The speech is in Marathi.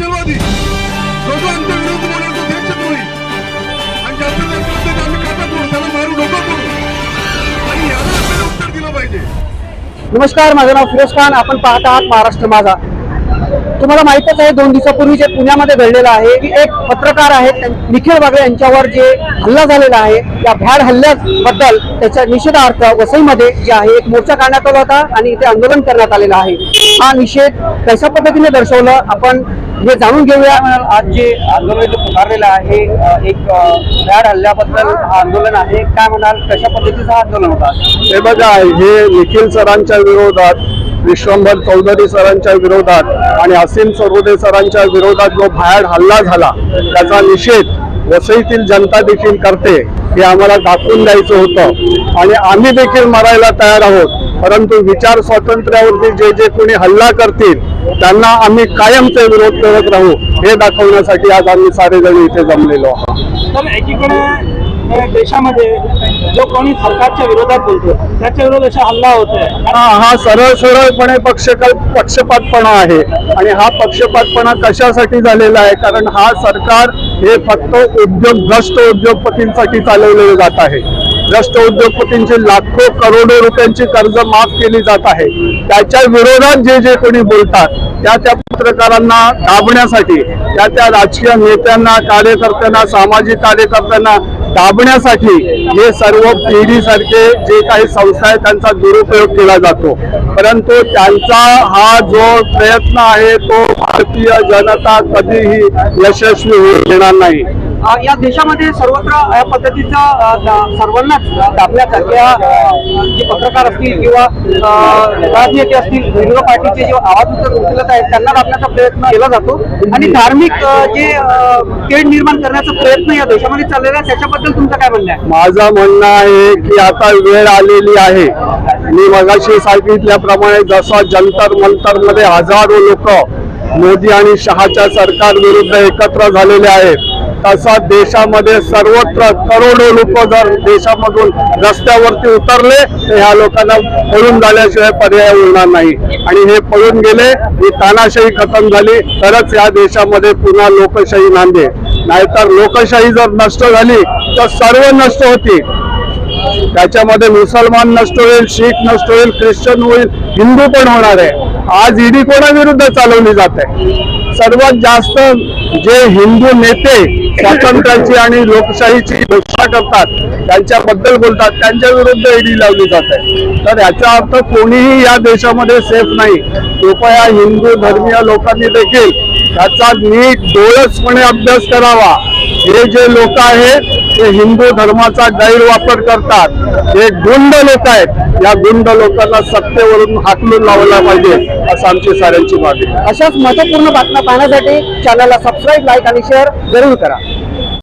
नक्षलवादी जो जो आमच्या विरोध बोलेल तो देशच आणि ज्याचं ज्याचं असेल आम्ही खाता करू त्याला मारू नको करू आणि याला आपल्याला उत्तर दिलं पाहिजे. नमस्कार माझं नाव फिरोज खान. आपण पाहत आहात महाराष्ट्र माझा. तुम्हाला माहितच आहे दोन दिवसापूर्वी जे पुण्यामध्ये घडलेलं आहे की एक पत्रकार आहेत निखिल वागळे यांच्यावर जे हल्ला झालेला आहे या भ्याड हल्ल्याबद्दल त्याच्या निषेधार्थ वसईमध्ये जे आहे एक मोर्चा काढण्यात आला होता आणि इथे आंदोलन करण्यात आलेलं आहे. हा निषेध कशा पद्धतीने दर्शवलं आपण हे जाणून घेऊया. आज जे आंदोलन इथे पुकारलेलं आहे एक भ्याड हल्ल्याबद्दल आंदोलन आहे. काय म्हणाल कशा पद्धतीचं आंदोलन होता? हे बघा हे निखिल सरांच्या विरोधात विश्वंभर चौधरी सरांच्या विरोधात आणि असीम सरोदे सरांच्या विरोधात जो भयाड हल्ला झाला त्याचा निषेध वसईतील जनता देखील करते हे आम्हाला दाखवून द्यायचं होतं. आणि आम्ही देखील मरायला तयार आहोत परंतु विचार स्वातंत्र्यावरती जे जे कोणी हल्ला करतील त्यांना आम्ही कायमचे विरोध करत राहू हे दाखवण्यासाठी आज आम्ही सारेजण इथे जमलेलो आहोत. एकीकडे देशामध्ये जो कोणी सरकारच्या विरोधात बोलतो त्याच्या विरोधात असा हल्ला होतोय. हा हा सरळ सरळपणे पक्ष पक्षपातपणा आहे. आणि हा पक्षपातपणा कशासाठी झालेला आहे? कारण हा सरकार हे फक्त उद्योग भ्रष्ट उद्योगपतींसाठी चालवलेलं जात आहे. भ्रष्ट उद्योगपतींची लाखो करोडो रुपयांची कर्ज माफ केली जात आहे. त्याच्या विरोधात जे जे कोणी बोलतात त्या त्या पत्रकारांना दाबण्यासाठी त्या त्या राजकीय नेत्यांना कार्यकर्त्यांना सामाजिक कार्यकर्त्यांना दाबण्यासाठी हे सर्व पिढी जे काही संस्था आहेत त्यांचा दुरुपयोग केला जातो. परंतु त्यांचा हा जो प्रयत्न आहे तो भारतीय जनता कधीही यशस्वी होऊ देणार नाही. या देशामध्ये सर्वत्र या पद्धतीचा सर्वांनाच दाबण्याचा किंवा जे पत्रकार असतील किंवा राजनेते असतील विरोधी पार्टीचे जे आवाज उचलत आहेत त्यांना दाबण्याचा प्रयत्न केला जातो. आणि धार्मिक जे अ, तेढ निर्माण करण्याचा प्रयत्न या देशामध्ये चाललेला आहे त्याच्याबद्दल तुमचं काय म्हणणं आहे? माझं म्हणणं आहे की आता वेळ आलेली आहे. मी मगाशी सांगितल्याप्रमाणे जसं जंतर मंतरमध्ये हजारो लोक मोदी आणि शहाच्या सरकार विरुद्ध एकत्र झालेले आहेत. तसा देशामध्ये सर्वत्र करोडो लोक जर देशामधून रस्त्यावरती उतरले तर ह्या लोकांना पळून झाल्याशिवाय पर्याय उरणार नाही. आणि हे पळून गेले ही तानाशाही खतम झाली तरच या देशामध्ये पुन्हा लोकशाही नांदे नाहीतर लोकशाही जर नष्ट झाली तर सर्व नष्ट होती त्याच्यामध्ये मुसलमान नष्ट होईल शीख नष्ट होईल ख्रिश्चन होईल हिंदू पण होणार आहे. आज ईडी कोणाविरुद्ध चालवली जाते सर्वात जास्त जे हिंदू नेते स्वातंत्र्याची आणि लोकशाहीची घोषणा करतात त्यांच्याबद्दल बोलतात त्यांच्या विरुद्ध ईडी लावली जाते तर याचा अर्थ कोणीही या देशामध्ये सेफ नाही. कृपया हिंदू धर्मीय लोकांनी देखील त्याचा नीट डोळसपणे अभ्यास करावा. हे जे लोक आहेत ते हिंदू धर्माचा गैरवापर करतात हे गुंड लोक आहेत या गुंड लोकांना सत्तेवरून हाकलून लावला पाहिजे असं आमची साऱ्यांची मागणी अशाच महत्त्वपूर्ण बातम्या पाहण्यासाठी चॅनलला सबस्क्राईब लाईक आणि शेअर जरूर करा.